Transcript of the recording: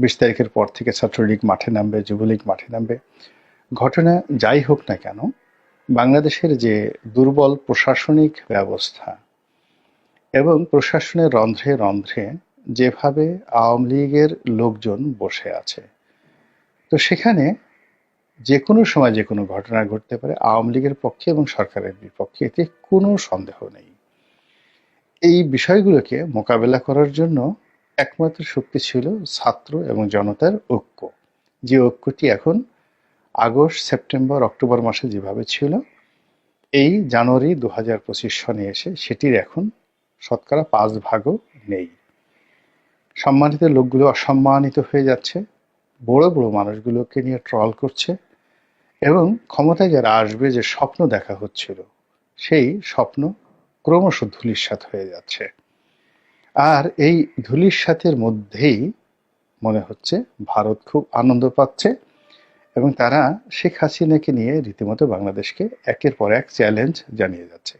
বিশ তারিখের পর থেকে ছাত্রলীগ মাঠে নামবে, যুবলীগ মাঠে নামবে। ঘটনা যাই হোক না কেন, বাংলাদেশের যে দুর্বল প্রশাসনিক ব্যবস্থা এবং প্রশাসনের রন্ধ্রে রন্ধ্রে যেভাবে আওয়ামী লীগের লোকজন বসে আছে, তো সেখানে যে কোনো সময় যে কোনো ঘটনা ঘটতে পারে, আওয়ামী লীগের পক্ষে এবং সরকারের বিপক্ষে, এতে কোনো সন্দেহ নেই। এই বিষয়গুলোকে মোকাবেলা করার জন্য একমাত্র শক্তি ছিল ছাত্র এবং জনতার ঐক্য। যে ঐক্যটি এখন আগস্ট, সেপ্টেম্বর, অক্টোবর মাসে যেভাবে ছিল, এই জানুয়ারি দু হাজার পঁচিশ সনে এসে সেটির এখন শতকরা পাঁচ ভাগও নেই। সম্মানিত লোকগুলো অসম্মানিত হয়ে যাচ্ছে, বড় বড় মানুষগুলোকে নিয়ে ট্রল করছে এবং ক্ষমতায় যারা আসবে যে স্বপ্ন দেখা হচ্ছিল, সেই স্বপ্ন ক্রমশ ধূলিসাৎ হয়ে যাচ্ছে। আর এই ধুলির সাথের মধ্যেই মনে হচ্ছে ভারত খুব আনন্দ পাচ্ছে এবং তারা শেখ হাসিনাকে নিয়ে রীতিমতো বাংলাদেশকে একের পর এক চ্যালেঞ্জ জানিয়ে যাচ্ছে।